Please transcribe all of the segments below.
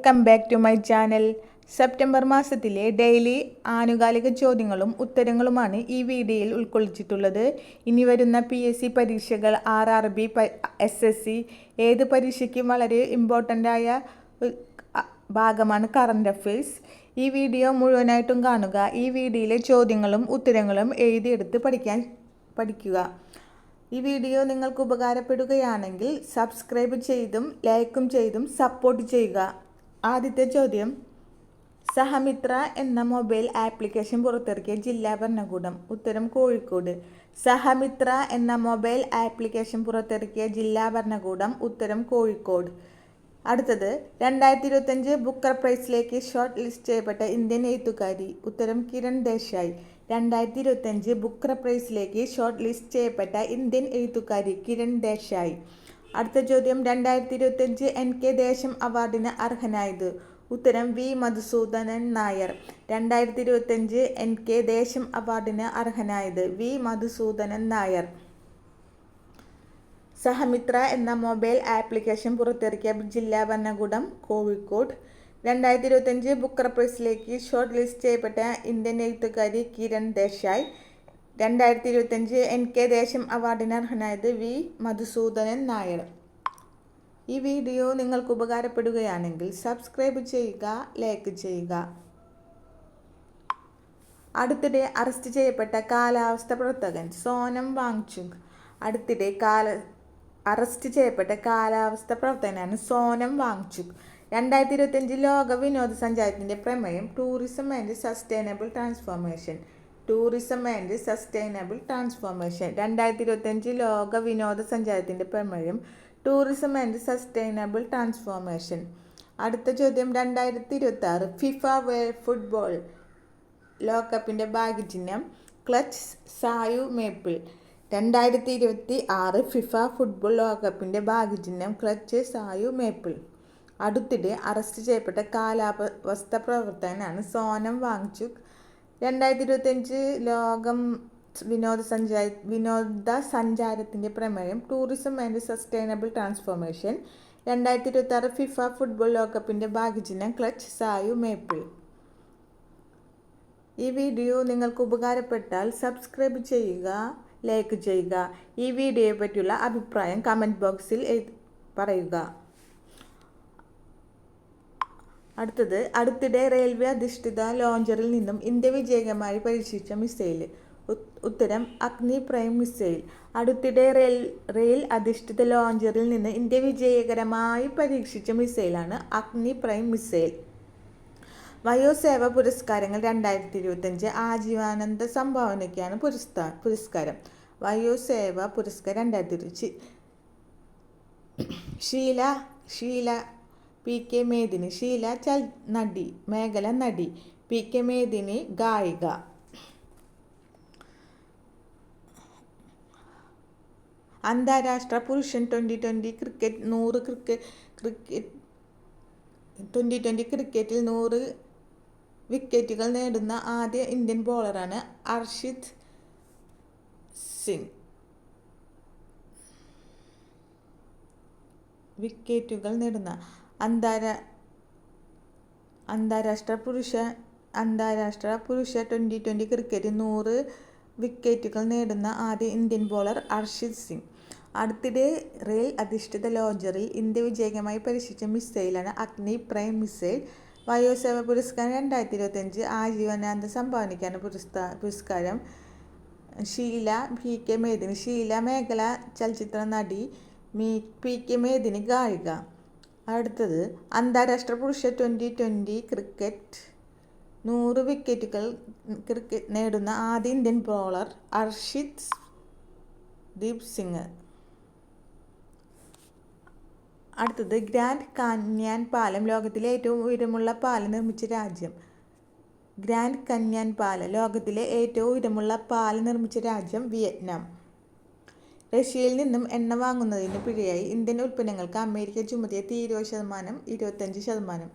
Welcome back to my channel September മാസത്തിലെ daily ആനുകാലിക ചോദ്യങ്ങളും ഉത്തരങ്ങളുമാണ് ഈ വീഡിയോയിൽ ഉൾക്കൊള്ളിച്ചിട്ടുള്ളത്. ഇനി വരുന്ന പി എസ് സി പരീക്ഷകൾ R R B S S C ഏത് പരീക്ഷയ്ക്കും വളരെ ഇമ്പോർട്ടന്റ് ആയ ഭാഗമാണ് കറണ്ട് അഫയേഴ്സ് ഈ വീഡിയോ മുഴുവനായിട്ടും കാണുക. ഈ വീഡിയോയിലെ ചോദ്യങ്ങളും ഉത്തരങ്ങളും എഴുതിയെടുത്ത് പഠിക്കാൻ പഠിക്കുക. ഈ വീഡിയോ നിങ്ങൾക്ക് ഉപകാരപ്പെടുകയാണെങ്കിൽ സബ്സ്ക്രൈബ് ചെയ്തും ലൈക്കും ചെയ്തും സപ്പോർട്ട് ചെയ്യുക. ആദ്യത്തെ ചോദ്യം. സഹമിത്ര എന്ന മൊബൈൽ ആപ്ലിക്കേഷൻ പുറത്തിറക്കിയ ജില്ലാ ഭരണകൂടം. ഉത്തരം കോഴിക്കോട്. സഹമിത്ര എന്ന മൊബൈൽ ആപ്ലിക്കേഷൻ പുറത്തിറക്കിയ ജില്ലാ ഭരണകൂടം ഉത്തരം കോഴിക്കോട്. അടുത്തത് രണ്ടായിരത്തി ഇരുപത്തഞ്ച് ബുക്കർ പ്രൈസിലേക്ക് ഷോർട്ട് ലിസ്റ്റ് ചെയ്യപ്പെട്ട ഇന്ത്യൻ എഴുത്തുകാരി. ഉത്തരം കിരൺ ദേശായി. രണ്ടായിരത്തി ഇരുപത്തഞ്ച് ബുക്കർ പ്രൈസിലേക്ക് ഷോർട്ട് ലിസ്റ്റ് ചെയ്യപ്പെട്ട ഇന്ത്യൻ എഴുത്തുകാരി കിരൺ ദേശായി. അടുത്ത ചോദ്യം രണ്ടായിരത്തി ഇരുപത്തഞ്ച് എൻ കെ ദേശം അവാർഡിന് അർഹനായത്? ഉത്തരം വി. മധുസൂദനൻ നായർ. രണ്ടായിരത്തി ഇരുപത്തഞ്ച് എൻ കെ ദേശം അവാർഡിന് അർഹനായത് വി. മധുസൂദനൻ നായർ. സഹമിത്ര എന്ന മൊബൈൽ ആപ്ലിക്കേഷൻ പുറത്തിറക്കിയ ജില്ലാ ഭരണകൂടം കോഴിക്കോട്. രണ്ടായിരത്തി ഇരുപത്തഞ്ച് ബുക്കർ പ്രൈസിലേക്ക് ഷോർട്ട് ലിസ്റ്റ് ചെയ്യപ്പെട്ട ഇന്ത്യൻ എഴുത്തുകാരി കിരൺ ദേശായി. രണ്ടായിരത്തി ഇരുപത്തഞ്ച് എൻ കെ ദേശം അവാർഡിന് അർഹനായത് വി. മധുസൂദനൻ നായർ. ഈ വീഡിയോ നിങ്ങൾക്ക് ഉപകാരപ്പെടുകയാണെങ്കിൽ സബ്സ്ക്രൈബ് ചെയ്യുക ലൈക്ക് ചെയ്യുക. അടുത്തിടെ അറസ്റ്റ് ചെയ്യപ്പെട്ട കാലാവസ്ഥ പ്രവർത്തകൻ സോനം വാങ്ചുങ്. അടുത്തിടെ കാല അറസ്റ്റ് ചെയ്യപ്പെട്ട കാലാവസ്ഥ പ്രവർത്തകനാണ് സോനം വാങ്ചുക് രണ്ടായിരത്തി ഇരുപത്തഞ്ച് ലോക വിനോദസഞ്ചാരത്തിന്റെ പ്രമേയം tourism and sustainable transformation. Tourism and sustainable transformation രണ്ടായിരത്തി ഇരുപത്തഞ്ച് ലോക വിനോദസഞ്ചാരത്തിന്റെ പ്രമേയം ടൂറിസം ആൻഡ് സസ്റ്റൈനബിൾ ട്രാൻസ്ഫോർമേഷൻ അടുത്ത ചോദ്യം രണ്ടായിരത്തി ഇരുപത്തി ആറ് ഫിഫ വേൾഡ് ഫുട്ബോൾ ലോകകപ്പിന്റെ ഭാഗ്യചിഹ്നം ക്ലച്ച് സായു മേപ്പിൾ. രണ്ടായിരത്തി ഇരുപത്തി ആറ് ഫിഫ ഫുട്ബോൾ ലോകകപ്പിന്റെ ഭാഗ്യചിഹ്നം ക്ലച്ച് സായു മേപ്പിൾ. അടുത്തിടെ അറസ്റ്റ് ചെയ്യപ്പെട്ട കാലാവസ്ഥ പ്രവർത്തകനാണ് സോനം വാങ്ചുക്. രണ്ടായിരത്തി ഇരുപത്തഞ്ച് ലോകം വിനോദസഞ്ചാര വിനോദസഞ്ചാരത്തിന്റെ പ്രമേയം ടൂറിസം ആൻഡ് സസ്റ്റൈനബിൾ ട്രാൻസ്ഫോർമേഷൻ. രണ്ടായിരത്തി ഇരുപത്തി ആറ് ഫിഫ ഫുട്ബോൾ ലോകകപ്പിന്റെ ഭാഗ്യചിഹ്നം ക്ലച്ച് സായു മേപ്പിൾ. ഈ വീഡിയോ നിങ്ങൾക്ക് ഉപകാരപ്പെട്ടാൽ സബ്സ്ക്രൈബ് ചെയ്യുക ലൈക്ക് ചെയ്യുക. ഈ വീഡിയോയെ പറ്റിയുള്ള അഭിപ്രായം കമന്റ് ബോക്സിൽ പറയുക. അടുത്തത് അടുത്തിടെ റെയിൽവേ അധിഷ്ഠിത ലോഞ്ചറിൽ നിന്നും ഇന്ത്യ വിജയകരമായി പരീക്ഷിച്ച മിസൈൽ ഉത്തരം അഗ്നി പ്രൈം മിസൈൽ. അടുത്തിടെ റെയിൽ റെയിൽ അധിഷ്ഠിത ലോഞ്ചറിൽ നിന്ന് ഇന്ത്യ വിജയകരമായി പരീക്ഷിച്ച മിസൈലാണ് അഗ്നി പ്രൈം മിസൈൽ. വയോസേവ പുരസ്കാരങ്ങൾ രണ്ടായിരത്തി ഇരുപത്തഞ്ച് ആജീവാനന്ദ സംഭാവനയ്ക്കാണ് പുരസ്കാര പുരസ്കാരം. വയോസേവ പുരസ്കാരം രണ്ടായിരത്തി ഇരുപത്തി ശീല ഷീല പി കെ മേദിനി ഷീല ചൽ നടി മേഖല നടി പി കെ മേദിനി ഗായിക. അന്താരാഷ്ട്ര പുരുഷൻ ട്വന്റി ട്വന്റി ക്രിക്കറ്റ് നൂറ് ക്രിക്കറ്റ് ക്രിക്കറ്റ് ട്വന്റി ട്വന്റി ക്രിക്കറ്റിൽ നൂറ് വിക്കറ്റുകൾ നേടുന്ന ആദ്യ ഇന്ത്യൻ ബോളറാണ് അർഷിത് സിംഗ്. വിക്കറ്റുകൾ നേടുന്ന അന്താരാ അന്താരാഷ്ട്ര പുരുഷ അന്താരാഷ്ട്ര പുരുഷ ട്വന്റി ട്വന്റി ക്രിക്കറ്റിൽ നൂറ് വിക്കറ്റുകൾ നേടുന്ന ആദ്യ ഇന്ത്യൻ ബോളർ അർഷിത് സിംഗ്. അടുത്തിടെ റെയിൽ അധിഷ്ഠിത ലോഞ്ചറിൽ ഇന്ത്യ വിജയകരമായി പരീക്ഷിച്ച മിസൈലാണ് അഗ്നി പ്രൈം മിസൈൽ വയോസേവ പുരസ്കാരം രണ്ടായിരത്തി ഇരുപത്തഞ്ച് ആജീവനാന്ത സംഭാവനയ്ക്കാണ് പുരസ്കാ പുരസ്കാരം. ഷീല പി കെ മേദിനി ഷീല മേഖല ചലച്ചിത്ര നടി മീ പി കെ മേദിനി ഗായിക. അടുത്തത് അന്താരാഷ്ട്ര പുരുഷ ട്വന്റി ട്വന്റി ക്രിക്കറ്റ്. നൂറ് വിക്കറ്റുകൾ ക്രിക്കറ്റ് നേടുന്ന ആദ്യ Indian bowler Arshdeep Singh. അടുത്തത് ഗ്രാൻഡ് കന്യാൻ പാലം ലോകത്തിലെ ഏറ്റവും ഉയരമുള്ള പാലം നിർമ്മിച്ച രാജ്യം. ഗ്രാൻഡ് കന്യാൻ പാലം ലോകത്തിലെ ഏറ്റവും ഉയരമുള്ള പാലം നിർമ്മിച്ച രാജ്യം വിയറ്റ്നാം. റഷ്യയിൽ നിന്നും എണ്ണ വാങ്ങുന്നതിന് പിഴയായി. ഇന്ത്യൻ ഉൽപ്പന്നങ്ങൾക്ക് അമേരിക്ക ചുമത്തിയ തീരുവ ശതമാനം ഇരുപത്തഞ്ച് ശതമാനം.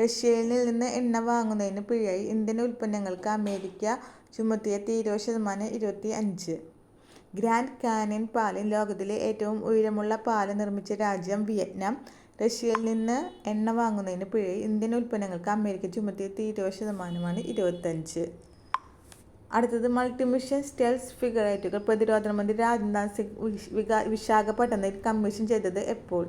റഷ്യയിൽ നിന്ന് എണ്ണ വാങ്ങുന്നതിന് പിഴയായി. ഇന്ത്യൻ ഉൽപ്പന്നങ്ങൾക്ക് അമേരിക്ക ചുമത്തിയ തീരുവ ശതമാനം ഇരുപത്തി അഞ്ച് ഗ്രാൻഡ് കാനൻ പാലം ലോകത്തിലെ ഏറ്റവും ഉയരമുള്ള പാലം നിർമ്മിച്ച രാജ്യം വിയറ്റ്നാം. റഷ്യയിൽ നിന്ന് എണ്ണ വാങ്ങുന്നതിന് പിഴയായി. ഇന്ത്യൻ ഉൽപ്പന്നങ്ങൾക്ക് അമേരിക്ക ചുമത്തിയ തീരുവ ശതമാനമാണ് ഇരുപത്തഞ്ച് അടുത്തത് മൾട്ടിമിഷൻ സ്റ്റെൽസ് ഫിഗറേറ്റുകൾ പ്രതിരോധ മന്ത്രി രാജ്നാഥ് സിംഗ് വിശ്- വിശാഖപട്ടണത്തിൽ കമ്മീഷൻ ചെയ്തത് എപ്പോൾ?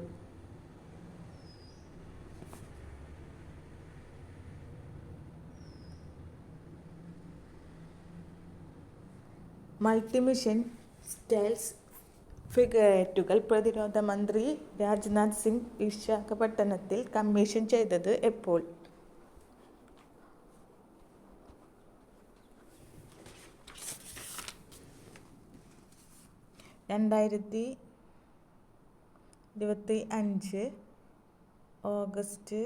മൾട്ടിമിഷൻ സ്റ്റൈൽസ് ഫിഗറേറ്റുകൾ പ്രതിരോധ മന്ത്രി രാജ്നാഥ് സിംഗ് വിശാഖപട്ടണത്തിൽ കമ്മീഷൻ ചെയ്തത് എപ്പോൾ? രണ്ടായിരത്തി ഇരുപത്തി അഞ്ച് ഓഗസ്റ്റ്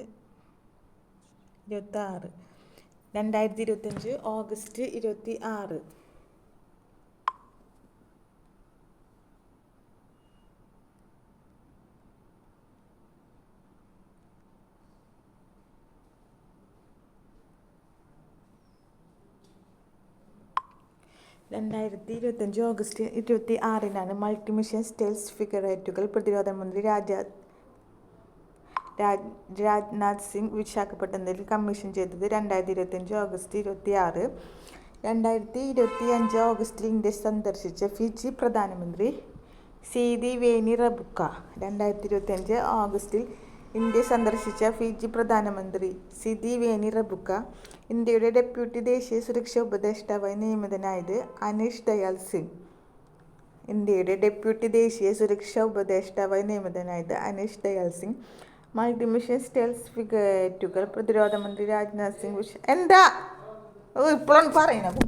ഇരുപത്തി ആറ് രണ്ടായിരത്തി ഇരുപത്തഞ്ച് ഓഗസ്റ്റ് ഇരുപത്തി ആറ്. രണ്ടായിരത്തി ഇരുപത്തഞ്ച് ഓഗസ്റ്റ് ഇരുപത്തി ആറിനാണ് മൾട്ടിമിഷൻ സ്റ്റേൽസ് ഫിഗറേറ്റുകൾ പ്രതിരോധ മന്ത്രി രാജ രാജ് രാജ്നാഥ് സിംഗ് വിശാഖപട്ടണത്തിൽ കമ്മീഷൻ ചെയ്തത് രണ്ടായിരത്തി ഇരുപത്തഞ്ച് ഓഗസ്റ്റ് ഇരുപത്തി ആറ് രണ്ടായിരത്തി ഇരുപത്തി അഞ്ച് ഓഗസ്റ്റിൽ ഇന്ത്യ സന്ദർശിച്ച ഫിജി പ്രധാനമന്ത്രി സീതി വേനി റബുക്ക. രണ്ടായിരത്തി ഇരുപത്തി അഞ്ച് ഓഗസ്റ്റിൽ ഇന്ത്യ സന്ദർശിച്ച ഫിജി പ്രധാനമന്ത്രി സിദി വേനി റബുക്ക ഇന്ത്യയുടെ ഡെപ്യൂട്ടി ദേശീയ സുരക്ഷാ ഉപദേഷ്ടാവായി നിയമിതനായത് അനീഷ് ദയാൽ സിംഗ്. ഇന്ത്യയുടെ ഡെപ്യൂട്ടി ദേശീയ സുരക്ഷാ ഉപദേഷ്ടാവായി നിയമിതനായത് അനീഷ് ദയാൽ സിംഗ്. മൾട്ടിമിഷൻ സ്റ്റേൽസ് ഫിഗേറ്റുകൾ പ്രതിരോധ മന്ത്രി രാജ്നാഥ് സിംഗ് എന്താ? ഇപ്പോഴാണ് പറയുന്നത്